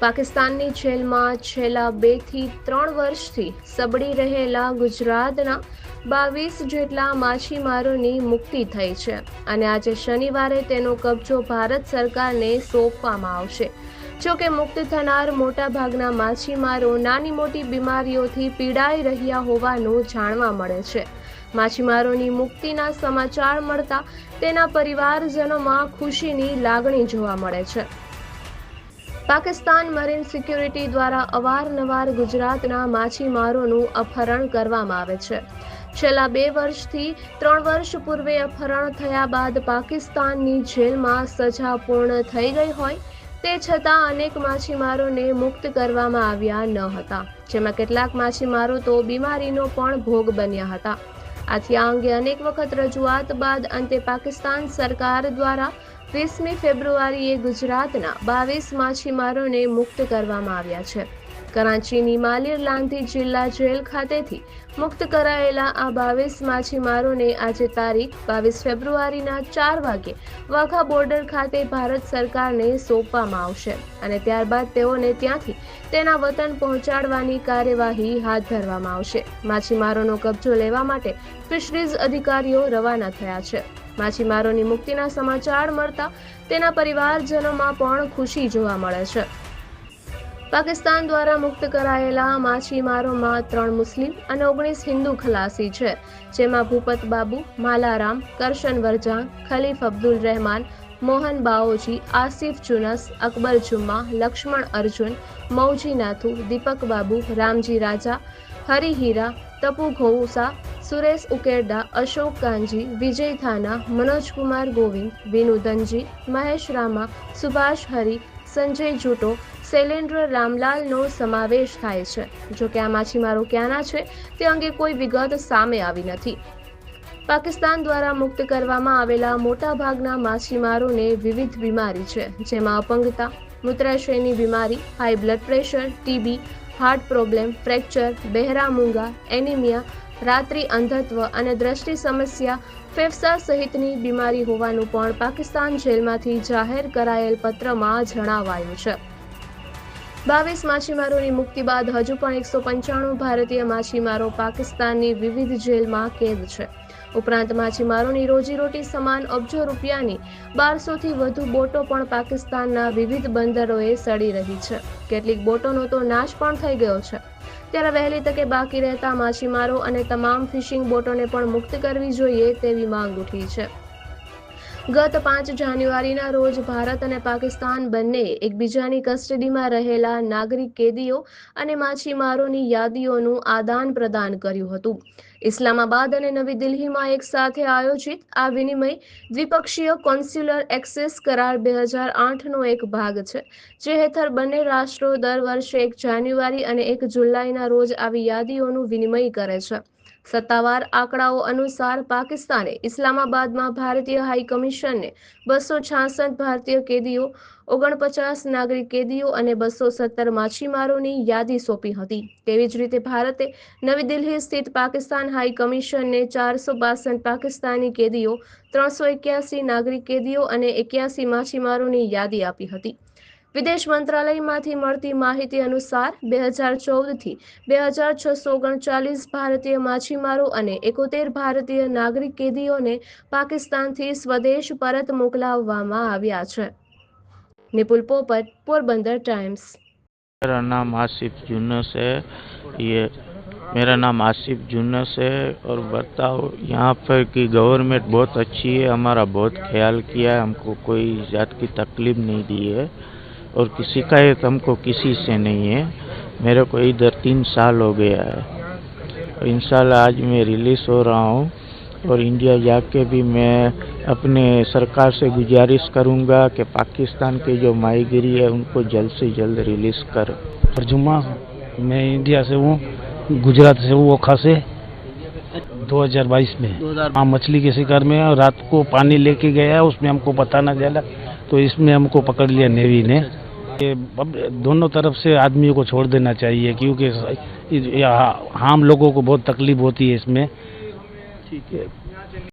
પાકિસ્તાનની જેલમાં છેલ્લા બેથી ત્રણ વર્ષથી સબડી રહેલા ગુજરાતના બાવીસ જેટલા માછીમારોની મુક્તિ થઈ છે. અને આજે શનિવારે તેનો કબજો ભારત સરકારને સોંપવામાં આવશે. જોકે મુક્ત થનાર મોટાભાગના માછીમારો નાની મોટી બીમારીઓથી પીડાઈ રહ્યા હોવાનું જાણવા મળે છે. માછીમારોની મુક્તિના સમાચાર મળતા તેના પરિવારજનોમાં ખુશીની લાગણી જોવા મળે છે. પાકિસ્તાન મરીન સિક્યુરિટી દ્વારા અવારનવાર ગુજરાતના માછીમારોનું અપહરણ કરવામાં આવે છે. છેલ્લા બે વર્ષથી ત્રણ વર્ષ પૂર્વે અપહરણ થયા બાદ પાકિસ્તાનની જેલમાં સજા પૂર્ણ થઈ ગઈ હોય તે છતાં અનેક માછીમારોને મુક્ત કરવામાં આવ્યા ન હતા. જેમાં કેટલાક માછીમારો તો બીમારીનો પણ ભોગ બન્યા હતા. આથી આ અંગે અનેક વખત રજૂઆત બાદ અંતે પાકિસ્તાન સરકાર દ્વારા વીસમી ફેબ્રુઆરીએ ગુજરાતના બાવીસ માછીમારોને મુક્ત કરવામાં આવ્યા છે. કરાંચીની માલિર લાંધી જિલ્લા જેલ ખાતેથી મુક્ત કરાયેલા આ બાવીસ માછીમારોને આજે તારીખ બાવીસ ફેબ્રુઆરીના ચાર વાગે વાઘા બોર્ડર ખાતે ભારત સરકારને સોંપવામાં આવશે અને ત્યારબાદ તેઓને ત્યાંથી તેના વતન પહોંચાડવાની કાર્યવાહી હાથ ધરવામાં આવશે. માછીમારોનો કબજો લેવા માટે ફિશરીઝ અધિકારીઓ રવાના થયા છે. માછીમારોની મુક્તિના સમાચાર મળતા તેના પરિવારજનોમાં પણ ખુશી જોવા મળે છે. પાકિસ્તાન દ્વારા મુક્ત કરાયેલા માછીમારોમાં ત્રણ મુસ્લિમ અને ઓગણીસ હિન્દુ ખલાસી છે, જેમાં ભૂપત બાબુ, માલારામ, કરશન વરજાન ખલીફ અબ્દુલ રહેમાન, મોહન બાઓજી, આસિફ ચુનસ અકબર જુમ્મા, લક્ષ્મણ અર્જુન, મૌજી નાથુ, દીપક બાબુ, રામજી રાજા, હરિહીરા, તપુ ઘોઉસા, સુરેશ ઉકેરડા, અશોક કાંજી વિજય થાના, મનોજ કુમાર ગોવિંદ, વિનુ દંજી મહેશ રામા, સુભાષ હરી, સંજય જૂટો શૈલેન્દ્ર રામલાલનો સમાવેશ થાય છે. જો કે આ માછીમારો ક્યાંના છે, તે અંગે કોઈ વિગત સામે આવી નથી. પાકિસ્તાન દ્વારા મુક્ત કરવામાં આવેલા મોટાભાગના માછીમારોને વિવિધ બીમારી છે, જેમાં અપંગતા, મૂત્રાશયની બીમારી, high blood pressure, TB, heart problem, fracture, બહેરા મૂંગા, એનિમિયા, રાત્રિ અંધત્વ અને દ્રષ્ટિ સમસ્યા, ફેફસા સહિતની બીમારી હોવાનું પણ પાકિસ્તાન જેલમાંથી જાહેર કરાયેલ પત્રમાં જણાવાયું છે. બાવીસ માછીમારોની મુક્તિ બાદ હજુ પણ એકસો પંચાણું ભારતીય માછીમારો પાકિસ્તાનની વિવિધ જેલમાં કેદ છે. ઉપરાંત માછીમારોની રોજીરોટી સમાન અબજો રૂપિયાની બારસોથી વધુ બોટો પણ પાકિસ્તાનના વિવિધ બંદરોએ સડી રહી છે. કેટલીક બોટોનો તો નાશ પણ થઈ ગયો છે. ત્યારે વહેલી તકે બાકી રહેતા માછીમારો અને તમામ ફિશિંગ બોટોને પણ મુક્ત કરવી જોઈએ તેવી માંગ ઉઠી છે. ગત પાંચ જાન્યુઆરીના રોજ ભારત અને પાકિસ્તાન બંને એકબીજાની કસ્ટડીમાં રહેલા નાગરિક કેદીઓ અને માછીમારોની યાદીઓનું આદાન પ્રદાન કર્યું હતું. ઇસ્લામાબાદ અને નવી દિલ્હીમાં એક સાથે આયોજિત આ વિનિમય દ્વિપક્ષીય કોન્સ્યુલર એક્સેસ કરાર બે હજાર આઠનો એક ભાગ છે, જે હેઠળ બંને રાષ્ટ્રો દર વર્ષે એક જાન્યુઆરી અને એક જુલાઈના રોજ આવી યાદીઓનું વિનિમય કરે છે. સત્તાવાર આંકડાઓ અનુસાર પાકિસ્તાને ઇસ્લામાબાદમાં ભારતીય હાઈ કમિશનને બસો છાસઠ ભારતીય કેદીઓ, ઓગણપચાસ નાગરિક કેદીઓ અને બસો સત્તર માછીમારોની યાદી સોંપી હતી. તેવી જ રીતે ભારતે નવી દિલ્હી સ્થિત પાકિસ્તાન હાઈ કમિશનને ચારસો બાસઠ પાકિસ્તાની કેદીઓ, ત્રણસો એક્યાસી નાગરિક કેદીઓ અને એક્યાસી માછીમારોની યાદી આપી હતી. વિદેશ મંત્રાલયમાંથી મળતી માહિતી અનુસાર બે હજાર ચૌદથી બે હજાર છસો ઓગણચાલીસ ભારતીય માછીમારો અને એકોતેર ભારતીય નાગરિક કેદીઓને પાકિસ્તાનથી સ્વદેશ પરત મોકલાવવામાં આવ્યા છે નિપુલ પોપટ પોરબંદર ટાઈમ્સ मेरा नाम आसिफ जुन्नस है ये मेरा नाम आसिफ जुन्नस है और बताओ यहाँ पर की गवर्नमेंट बहुत अच्छी है हमारा बहुत ख्याल किया है हमको कोई जात की तकलीफ नहीं दी है और की शिकायत हमको किसी से नहीं है। मेरे को इधर तीन साल हो गया है। और इंशाल्लाह आज मैं रिलीज़ हो रहा हूँ और इंडिया जाके भी मैं अपने सरकार से गुजारिश करूँगा कि पाकिस्तान के जो माहीगिरी है उनको जल्द से जल्द रिलीज़ कर। और जुम्मा मैं इंडिया से हूँ गुजरात से हूँ ओखा से। 2022 में। हाँ मछली के शिकार में और रात को पानी लेके गया उसमें हमको पता ना चला। तो इसमें हमको पकड़ लिया नेवी ने। ये अब दोनों तरफ़ से आदमियों को छोड़ देना चाहिए, क्योंकि हम लोगों को बहुत तकलीफ़ होती है इसमें। ठीक है।